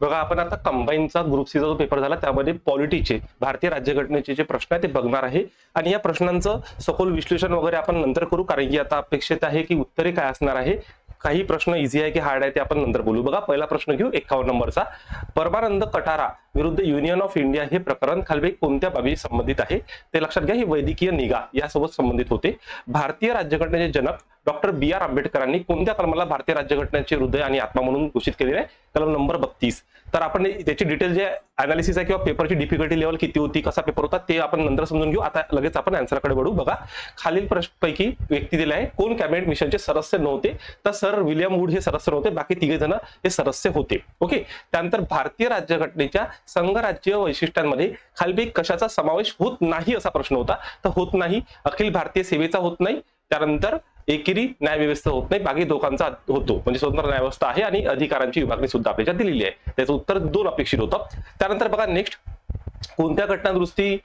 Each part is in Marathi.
बघा आपण आता कंबाईनचा ग्रुप सीचा जो पेपर झाला त्यामध्ये पॉलिटीचे भारतीय राज्यघटनेचे जे प्रश्न आहेत ते बघणार आहे. आणि या प्रश्नांचं सखोल विश्लेषण वगैरे आपण नंतर करू कारण की आता अपेक्षित आहे की उत्तरे काय असणार आहे. काही प्रश्न इझी आहे की हार्ड आहे ते आपण नंतर बोलू. बघा पहिला प्रश्न घेऊ एकावन्न नंबरचा. परमानंद कटारा विरुद्ध युनियन ऑफ इंडिया हे प्रकरण खालवे कोणत्या बाबी संबंधित आहे? ते लक्षात घ्या ही वैद्यकीय निगा यासोबत संबंधित होते. भारतीय राज्यघटनेचे जनक डॉक्टर बी आर आंबेडकरांनी कोणत्या कलमाला भारतीय राज्यघटनेचे हृदय आणि आत्मा म्हणून घोषित केलेले आहे? कलम नंबर बत्तीस. तर आपण त्याची डिटेल जे अनालिसिस आहे किंवा पेपरची डिफिकल्टी लेवल किती होती कसा पेपर होता ते आपण नंतर समजून घेऊ. आता लगेच आपण आन्सरकडे वळू. बघा खालील प्रश्नपैकी व्यक्ती दिले आहे. कोण कॅबिनेट मिशनचे सदस्य नव्हते? तर सर विलियम वूड हे सदस्य नव्हते. बाकी तिघे जण हे सदस्य होते. ओके? त्यानंतर भारतीय राज्यघटनेच्या संघराज्य वैशिष्ट्यांमध्ये खालपैकी कशाचा समावेश होत नाही असा प्रश्न होता. तर होत नाही. अखिल भारतीय सेवेचा होत नाही. त्यानंतर एकेरी न्यायव्यवस्था होत नाही बाकी दोघांचा होतो. म्हणजे स्वतंत्र न्यायव्यवस्था आहे आणि अधिकारांची विभागणी सुद्धा आपल्याच्या दिलेली आहे. त्याचं उत्तर दोन अपेक्षित होतं. त्यानंतर बघा नेक्स्ट कोणत्या घटना दुरुस्ती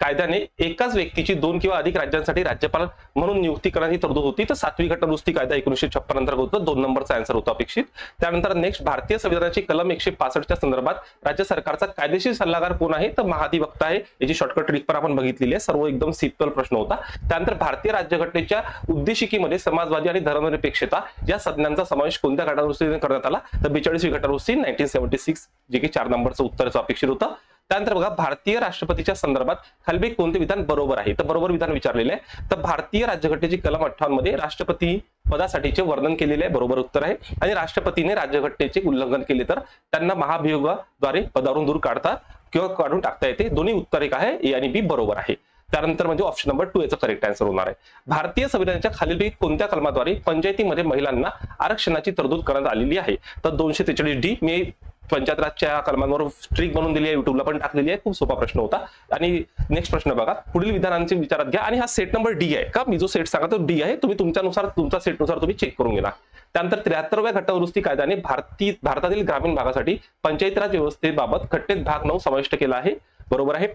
कायद्याने एकाच व्यक्तीची दोन किंवा अधिक राज्यांसाठी राज्यपाल म्हणून नियुक्ती करण्याची तरतूद होती. तर सातवी घटनादुरुस्ती कायदा एकोणीशे छप्पन अंतर्गत होतं. दोन नंबरचा आन्सर होता अपेक्षित. त्यानंतर नेक्स्ट भारतीय संविधानाची कलम एकशे पासष्टच्या संदर्भात राज्य सरकारचा कायदेशीर सल्लागार कोण आहे? तर महाधिवक्ता आहे. याची शॉर्टकट ट्रिक पण आपण बघितलेली आहे. सर्व एकदम सिंपल प्रश्न होता. त्यानंतर भारतीय राज्यघटनेच्या उद्देशिकेमध्ये समाजवादी आणि धर्मनिरपेक्षता या संज्ञांचा समावेश कोणत्या घटनादुरुस्तीने करण्यात आला? तर बेचाळीसवी घटनादुरुस्ती नाईन्टीन सेव्हन्टी सिक्स जे की चार नंबरचं उत्तरचं अपेक्षित होतं. त्यानंतर बघा भारतीय राष्ट्रपतीच्या संदर्भात खालबी कोणते विधान बरोबर आहे? तर बरोबर विधान विचारलेले आहे. तर भारतीय राज्यघटनेची कलम अठ्ठावन्नमध्ये राष्ट्रपती पदासाठीचे वर्णन केलेले आहे बरोबर उत्तर आहे. आणि राष्ट्रपतीने राज्यघटनेचे उल्लंघन केले तर त्यांना महाभियोगाद्वारे पदावरून दूर काढता किंवा काढून टाकता येते. दोन्ही उत्तर एक आहे ए आणि बी बरोबर आहे. त्यानंतर म्हणजे ऑप्शन नंबर टू याचं करेक्ट आन्सर होणार आहे. भारतीय संविधानाच्या खालील कोणत्या कलमाद्वारे पंचायतीमध्ये महिलांना आरक्षणाची तरतूद करण्यात आलेली आहे? तर दोनशे त्रेचाळीस डी मी पंचायत राजच्या कलमांवर स्ट्रिक बनवून दिली आहे युट्यूबला पण टाकलेली आहे. खूप सोपा प्रश्न होता. आणि नेक्स्ट प्रश्न बघा. पुढील विधानांचे विचारात घ्या. आणि हा सेट नंबर डी आहे का? मी जो सेट सांगा तो डी आहे. तुम्ही तुमच्यानुसार तुमच्या सेटनुसार तुम्ही चेक करून घेणार त्यानंतर त्र्याहत्तरव्या घटनादुरुस्ती कायद्याने भारतीय भारतातील ग्रामीण भागासाठी पंचायत राज व्यवस्थेबाबत घटनेत भाग नऊ समाविष्ट केला आहे. बरोबर आहे?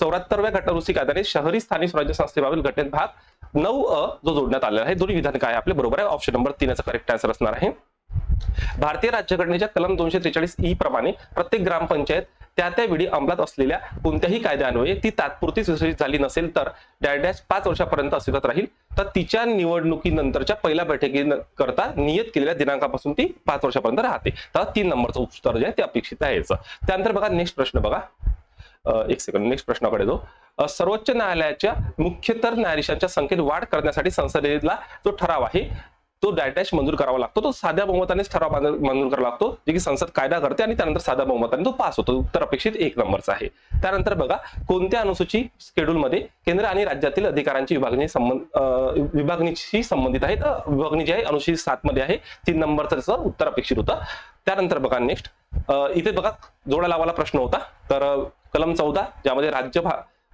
चौऱ्याहत्तरव्या घटनादुरुस्ती कायद्याने शहरी स्थानिक स्वराज्य संस्थेबाबत घटनेत भाग नऊ अ जो जोडण्यात आलेला आहे. दोन्ही विधान काय आहे आपले? बरोबर आहे? ऑप्शन नंबर तीनचा करेक्ट आन्सर असणार आहे. भारतीय राज्यघटनेच्या कलम दोनशे त्रेचाळीस ई प्रमाणे प्रत्येक ग्रामपंचायत त्या त्या वेळी अंमलात असलेल्या कोणत्याही कायद्यान्वये ती तात्पुरती विसर्जित झाली नसेल तर डॅडॅश पाच वर्षापर्यंत अस्तित्वात राहील. तर तिच्या निवडणुकीनंतरच्या पहिल्या बैठकीकरता नियत केलेल्या दिनांकापासून ती पाच वर्षापर्यंत राहते. तर तीन नंबरचं उत्तर जे आहे ते अपेक्षित आहे याचं. त्यानंतर बघा नेक्स्ट प्रश्न बघा. एक सेकंड नेक्स्ट प्रश्नाकडे जो सर्वोच्च न्यायालयाच्या मुख्यतर न्यायाधीशांच्या संख्येत वाढ करण्यासाठी संसदेला जो ठराव आहे तो डॅश मंजूर करावा लागतो. तो साध्या बहुमतानेच ठराव मंजूर करावा लागतो. जे की संसद कायदा करते आणि त्यानंतर साध्या बहुमताने तो पास होतो. उत्तर अपेक्षित एक नंबरचा आहे. त्यानंतर बघा कोणत्या अनुसूची स्केड्यूलमध्ये केंद्र आणि राज्यातील अधिकारांची विभागणी संबंध विभागणीशी संबंधित आहे तर विभागणी जी आहे अनुसूचित सात मध्ये आहे. तीन नंबरचं त्याचं उत्तर अपेक्षित होतं. त्यानंतर बघा नेक्स्ट इथे बघा जोडा लावायला प्रश्न होता. तर कलम चौदा ज्यामध्ये राज्य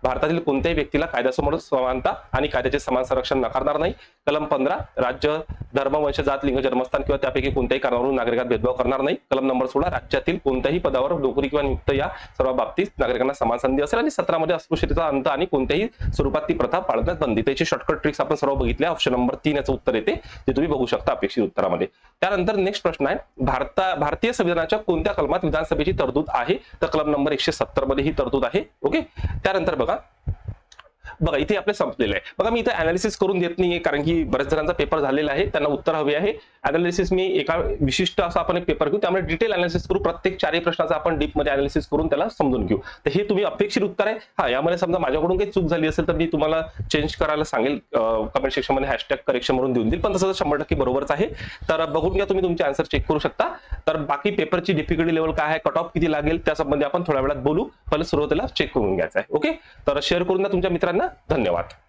भारतातील कोणत्याही व्यक्तीला कायद्यासमोर समानता आणि कायद्याचे समान संरक्षण नाकारणार नाही. कलम पंधरा राज्य धर्म वंश जात लिंग जन्मस्थान किंवा त्यापैकी कोणत्याही कारणावरून नागरिकात भेदभाव करणार नाही. कलम नंबर सोळा राज्यातील कोणत्याही पदावर नोकरी किंवा नियुक्त या सर्व बाबतीत नागरिकांना समान संधी असेल आणि सतरामध्ये अस्पृश्यतेचा अंत आणि कोणत्याही स्वरूपात ती प्रथा पाळण्यात बंदी. त्याची शॉर्टकट ट्रिक्स आपण सर्व बघितले ऑप्शन नंबर तीन याचं उत्तर येते ते तुम्ही बघू शकता अपेक्षित उत्तरामध्ये. त्यानंतर नेक्स्ट प्रश्न आहे. भारता भारतीय संविधानाच्या कोणत्या कलमात विधानसभेची तरतूद आहे? तर कलम नंबर एकशे सत्तरमध्ये ही तरतूद आहे. ओके त्यानंतर बघ. jogar? बघा इथे आपले संपलेलं आहे. बघा मी इथे अनालिसिस करून देत नाहीये कारण की बऱ्याच जणांचा पेपर झालेला आहे त्यांना उत्तर हवे आहे. अनालिसिस मी एका विशिष्ट असा आपण एक पेपर घेऊ त्यामुळे डिटेल अनालिसिस करू प्रत्येक चारही प्रश्नाचा आपण डीपमध्ये अनालिसिस करून त्याला समजून घेऊ. तर हे तुम्ही अपेक्षित उत्तर आहे. हा यामध्ये समजा माझ्याकडून काही चूक झाली असेल तर मी तुम्हाला चेंज करायला सांगेल. कमेंट सेक्शनमध्ये हॅशटॅग करेक्शन म्हणून देऊन देईल. पण तसं शंभर टक्के बरोबरच आहे. तर बघून घ्या तुम्ही तुमचे आन्सर चेक करू शकता. तर बाकी पेपरची डिफिकल्टी लेवल काय आहे कट ऑफ किती लागेल त्या संबंधी आपण थोड्या वेळात बोलू. पहिले सुरुवातीला चेक करून घ्यायचं आहे. ओके तर शेअर करून द्या तुमच्या मित्रांना. धन्यवाद.